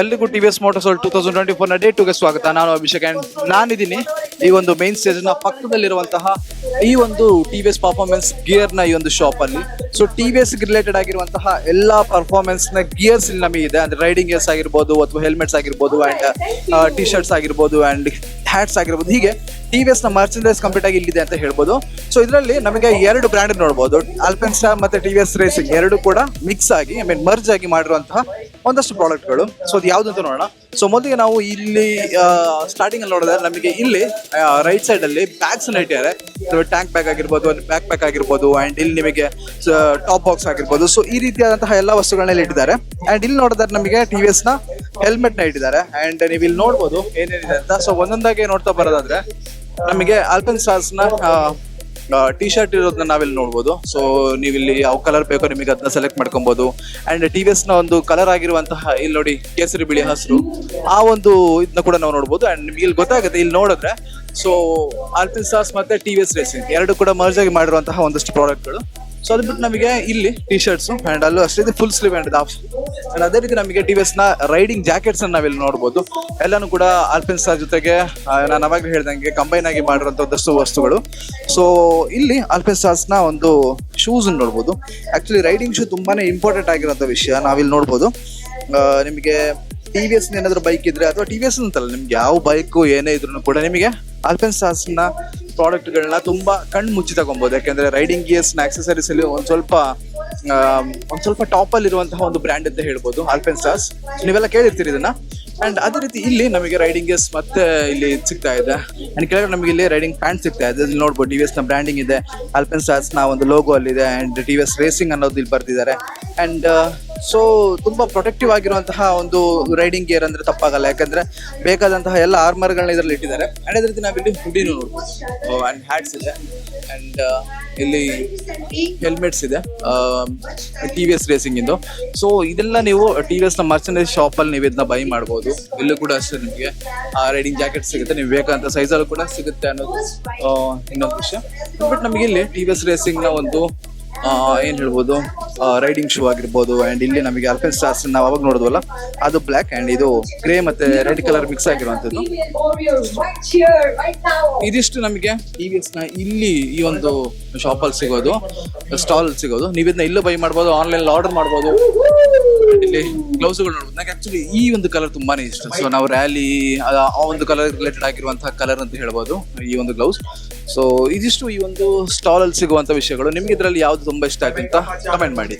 ಎಲ್ಲಿಗೂ T V S motors two thousand twenty ಫೋರ್ನ day ಟುಗೆ ಸ್ವಾಗತ. ನಾನು ಅಭಿಷೇಕ್ ಅಂಡ್ ನಾನಿದ್ದೀನಿ. ಈ ಒಂದು ಮೇನ್ ಸ್ಟೇಜ್ನ ಪಕ್ಕದಲ್ಲಿರುವಂತಹ ಈ ಒಂದು ಟಿ ವಿ ಎಸ್ ಪರ್ಫಾರ್ಮೆನ್ಸ್ ಗಿಯರ್ನ ಈ ಒಂದು ಶಾಪ್ ಅಲ್ಲಿ. So T V S related ಆಗಿರುವಂತಹ ಎಲ್ಲಾ ಪರ್ಫಾರ್ಮೆನ್ಸ್ನ ಗಿಯರ್ಸ್ ಇಲ್ಲಿ ನಮಗೆ ಇದೆ. ಅಂದ್ರೆ ರೈಡಿಂಗ್ ಗೇರ್ಸ್ ಆಗಿರ್ಬೋದು ಅಥವಾ ಹೆಲ್ಮೆಟ್ಸ್ ಆಗಿರ್ಬೋದು ಅಂಡ್ ಟಿ ಶರ್ಟ್ಸ್ ಆಗಿರ್ಬೋದು ಅಂಡ್ ಹ್ಯಾಟ್ಸ್ ಆಗಿರ್ಬೋದು. ಹೀಗೆ ಟಿ ವಿ ಎಸ್ನ ಮರ್ಚೆಂಡೈಸ್ ಕಂಪ್ಲೀಟ್ ಆಗಿ ಇಲ್ಲಿದೆ ಅಂತ ಹೇಳ್ಬೋದು. ಸೊ ಇದರಲ್ಲಿ ನಮಗೆ ಎರಡು ಬ್ರ್ಯಾಂಡ್ ನೋಡಬಹುದು ಆಲ್ಪೆನ್ಸ್ಟಾರ್ ಮತ್ತೆ ಟಿ ವಿ ಎಸ್ ರೇಸಿಂಗ್ ಎರಡು ಕೂಡ ಮಿಕ್ಸ್ ಆಗಿ ಐ ಮೀನ್ ಮರ್ಜ್ ಆಗಿ ಮಾಡಿರುವಂತಹ ಒಂದಷ್ಟು ಪ್ರಾಡಕ್ಟ್ಗಳು. ಸೊ ಅದು ಯಾವ್ದು ಅಂತ ನೋಡೋಣ. ಸೊ ಮೊದಲಿಗೆ ನಾವು ಇಲ್ಲಿ ಸ್ಟಾರ್ಟಿಂಗ್ ಅಲ್ಲಿ ನೋಡಿದ್ರೆ ನಮಗೆ ಇಲ್ಲಿ ರೈಟ್ ಸೈಡ್ ಅಲ್ಲಿ ಬ್ಯಾಗ್ಸ್ ಇಟ್ಟಿದ್ದಾರೆ. ಟ್ಯಾಂಕ್ ಬ್ಯಾಗ್ ಆಗಿರ್ಬೋದು ಬ್ಯಾಕ್ ಪ್ಯಾಕ್ ಆಗಿರ್ಬೋದು ಅಂಡ್ ಇಲ್ಲಿ ನಿಮಗೆ ಟಾಪ್ ಬಾಕ್ಸ್ ಆಗಿರ್ಬೋದು. ಸೊ ಈ ರೀತಿಯಾದಂತಹ ಎಲ್ಲ ವಸ್ತುಗಳನ್ನ ಇಟ್ಟಿದ್ದಾರೆ. ಅಂಡ್ ಇಲ್ಲಿ ನೋಡಿದ್ರೆ ನಮಗೆ ಟಿ ವಿ ಎಸ್ನ ಹೆಲ್ಮೆಟ್ನ ಇಟ್ಟಿದ್ದಾರೆ. ಅಂಡ್ ನೀವು ಇಲ್ಲಿ ನೋಡ್ಬೋದು ಏನೇನಿದೆ ಅಂತ. ಸೊ ಒಂದೊಂದಾಗಿ ನೋಡ್ತಾ ಬರೋದಾದ್ರೆ, ನಮಗೆ ಆಲ್ಪನ್ ಸ್ಟಾರ್ಸ್ನ ಟಿ ಶರ್ಟ್ ಇರೋದನ್ನ ನಾವಿಲ್ಲಿ ನೋಡ್ಬೋದು. ಸೊ ನೀವು ಇಲ್ಲಿ ಯಾವ ಕಲರ್ ಬೇಕೋ ನಿಮಗೆ ಅದನ್ನ ಸೆಲೆಕ್ಟ್ ಮಾಡ್ಕೊಬಹುದು ಅಂಡ್ ಟಿ ವಿ ಎಸ್ನ ಒಂದು ಕಲರ್ ಆಗಿರುವಂತಹ, ಇಲ್ಲಿ ನೋಡಿ, ಕೇಸರಿ ಬಿಳಿ ಹಸಿರು. ಆ ಒಂದು ಇದನ್ನ ಕೂಡ ನಾವು ನೋಡ್ಬೋದು. ಅಂಡ್ ನಿಮ್ಗೆ ಇಲ್ಲಿ ಗೊತ್ತಾಗುತ್ತೆ, ಇಲ್ಲಿ ನೋಡಿದ್ರೆ ಸೊ ಆಲ್ಪಿನ್ ಸಾಸ್ ಮತ್ತೆ ಟಿ ವಿ ಎಸ್ ರೇಸಿಂಗ್ ಎರಡು ಕೂಡ ಮರ್ಜ್ ಆಗಿ ಮಾಡಿರುವಂತಹ ಒಂದಷ್ಟು ಪ್ರಾಡಕ್ಟ್ಗಳು ಸೊ ಅದು ಬಿಟ್ಟು ನಮಗೆ ಇಲ್ಲಿ ಟಿ ಶರ್ಟ್ಸ್ ಅಂಡ್ ಅಲ್ಲೂ ಅಷ್ಟೇ full sleeve and half and ಅದೇ ರೀತಿ ನಮಗೆ ಟಿ ವಿ ಎಸ್ನ ರೈಡಿಂಗ್ ಜಾಕೆಟ್ಸ್ ಅನ್ನ ನಾವಿಲ್ಲಿ ನೋಡಬಹುದು ಎಲ್ಲಾನು ಕೂಡ ಆಲ್ಪಿನ್ ಸ್ಟಾರ್ ಜೊತೆಗೆ ನಾನು ಅವಾಗಲೇ ಹೇಳ್ದಂಗೆ ಕಂಬೈನ್ ಆಗಿ ಮಾಡಿರುವಂತ ಒಂದಷ್ಟು ವಸ್ತುಗಳು. ಸೊ ಇಲ್ಲಿ ಆಲ್ಪಿನ್ ಸ್ಟಾರ್ಸ್ನ ಒಂದು ಶೂಸ್ ನೋಡ್ಬೋದು. ಆಕ್ಚುಲಿ ರೈಡಿಂಗ್ ಶೂ ತುಂಬಾನೇ ಇಂಪಾರ್ಟೆಂಟ್ ಆಗಿರುವಂತ ವಿಷಯ ನಾವಿಲ್ಲಿ ನೋಡ್ಬೋದು. ಆ, ನಿಮಗೆ ಟಿ ವಿ ಎಸ್ ಏನಾದ್ರು ಬೈಕ್ ಇದ್ರೆ ಅಥವಾ ಟಿ ವಿ ಎಸ್ ಅಂತಲ್ಲ ನಿಮ್ಗೆ ಯಾವ ಬೈಕ್ ಏನೇ ಇದ್ರು ಕೂಡ ನಿಮಗೆ ಆಲ್ಪೆನ್ ಸ್ಟಾರ್ಸ್ನ ಪ್ರಾಡಕ್ಟ್ ಗಳನ್ನ ತುಂಬಾ ಕಣ್ಣು ಮುಚ್ಚಿ ತಗೊಬಹುದು ಯಾಕೆಂದ್ರೆ ರೈಡಿಂಗ್ ಗಿಯರ್ಸ್ ಆಕ್ಸೆಸರೀಸ್ ಅಲ್ಲಿ ಒಂದ್ ಸ್ವಲ್ಪ ಒಂದ್ ಸ್ವಲ್ಪ ಟಾಪ್ ಅಲ್ಲಿ ಇರುವಂತಹ ಒಂದು ಬ್ರ್ಯಾಂಡ್ ಅಂತ ಹೇಳ್ಬೋದು ಆಲ್ಪೆನ್ ಸ್ಟಾರ್ಸ್ ನೀವೆಲ್ಲ ಕೇಳಿರ್ತೀರಿ ಇದನ್ನ. ಅಂಡ್ ಅದೇ ರೀತಿ ಇಲ್ಲಿ ನಮಗೆ ರೈಡಿಂಗ್ ಗೇರ್ಸ್ ಮತ್ತೆ ಇಲ್ಲಿ ಸಿಗ್ತಾ ಇದೆ. ಅಂಡ್ ಕೆಳಗಡೆ ನಮಗೆ ಇಲ್ಲಿ ರೈಡಿಂಗ್ ಪ್ಯಾಂಟ್ ಸಿಗ್ತಾ ಇದೆ. ಇಲ್ಲಿ ನೋಡ್ಬೋದು ಟಿ ವಿ ಎಸ್ನ ಬ್ರ್ಯಾಂಡಿಂಗ್ ಇದೆ. ಆಲ್ಪೆನ್ ಸ್ಟಾರ್ಸ್ನ ಒಂದು ಲೋಗೋ ಅಲ್ಲಿ ಇದೆ and T V S racing ಅನ್ನೋದು ಇಲ್ಲಿ ಬರ್ತಿದ್ದಾರೆ ಅಂಡ್ ಸೊ ತುಂಬಾ ಪ್ರೊಟೆಕ್ಟಿವ್ ಆಗಿರುವಂತಹ ಒಂದು ರೈಡಿಂಗ್ ಗೇರ್ ಅಂದ್ರೆ ತಪ್ಪಾಗಲ್ಲ. ಯಾಕಂದ್ರೆ ಬೇಕಾದಂತಹ ಎಲ್ಲ ಆರ್ಮರ್ಗಳನ್ನ ಇದರಲ್ಲಿ ಇಟ್ಟಿದ್ದಾರೆ. ಅಂಡ್ ಅದೇ ರೀತಿ ನಾವಿಲ್ಲಿ ಹುಡಿನೂ ನೋಡ್ಬೋದು ಹ್ಯಾಟ್ಸ್ ಇದೆ. ಅಂಡ್ ಇಲ್ಲಿ ಹೆಲ್ಮೆಟ್ಸ್ ಇದೆ. ಟಿ ವಿ ಎಸ್ ರೇಸಿಂಗ್ ಇಂದು. ಸೊ ಇದೆಲ್ಲ ನೀವು ಟಿ ವಿ ಎಸ್ನ ಮರ್ಚನೈಸ್ ಶಾಪ್ ಅಲ್ಲಿ ನೀವು ಇದನ್ನ ಬೈ ಮಾಡಬಹುದು ಇಲ್ಲೂ ಕೂಡ ಅಷ್ಟೇ ನಿಮಗೆ ರೈಡಿಂಗ್ ಜಾಕೆಟ್ ಸಿಗುತ್ತೆ. ನೀವು ಬೇಕಾದಂತ ಸೈಜ್ ಅಲ್ಲೂ ಕೂಡ ಸಿಗುತ್ತೆ ಅನ್ನೋದು ಆ, ಇನ್ನೊಂದು ವಿಷಯ. ಬಟ್ ನಮಗೆ ಇಲ್ಲಿ ಟಿ ವಿ ಎಸ್ ರೇಸಿಂಗ್ನ ಒಂದು ಏನ್ ಹೇಳ್ಬೋದು? ರೈಡಿಂಗ್ ಶೂ ಆಗಿರ್ಬೋದು ಅಂಡ್ ಇಲ್ಲಿ ನಮಗೆ ಅಲ್ಫೆನ್ ಸ್ಟಾರ್ಸ್ ನಾವು ಅವಾಗ ನೋಡಿದ್ವಲ್ಲ, ಅದು ಬ್ಲಾಕ್ ಅಂಡ್ ಇದು ಗ್ರೇ ಮತ್ತೆ ರೆಡ್ ಕಲರ್ ಮಿಕ್ಸ್ ಆಗಿರುವಂತದ್ದು. ಇದಿಷ್ಟು ನಮಗೆ ಟಿವಿಎಸ್ ವಿ ಇಲ್ಲಿ ಈ ಒಂದು ಶಾಪ್ ಅಲ್ಲಿ ಸಿಗೋದು ಸ್ಟಾಲ್ ಸಿಗೋದು. ನೀವು ಇದನ್ನ ಇಲ್ಲೂ ಬೈ ಮಾಡ್ಬೋದು ಆನ್ಲೈನ್ ಆರ್ಡರ್ ಮಾಡ್ಬೋದು. ಇಲ್ಲಿ ಗ್ಲೌಸ್ ನೋಡ್ಬೋದು. ನನಗೆ ಆಕ್ಚುಲಿ ಈ ಒಂದು ಕಲರ್ ತುಂಬಾನೇ ಇಷ್ಟ. ಸೊ ನಾವು ರ್ಯಾಲಿ ಆ ಒಂದು ಕಲರ್ ರಿಲೇಟೆಡ್ ಆಗಿರುವಂತಹ ಕಲರ್ ಅಂತ ಹೇಳ್ಬೋದು, ಈ ಒಂದು ಗ್ಲೌಸ್ ಸೊ ಇದಿಷ್ಟು ಈ ಒಂದು ಸ್ಟಾಲ್ ಅಲ್ಲಿ ಸಿಗುವಂತ ವಿಷಯಗಳು. ನಿಮ್ಗೆ ಇದರಲ್ಲಿ ಯಾವ್ದು ತುಂಬಾ ಇಷ್ಟ ಆಯ್ತು ಅಂತ ಕಮೆಂಟ್ ಮಾಡಿ.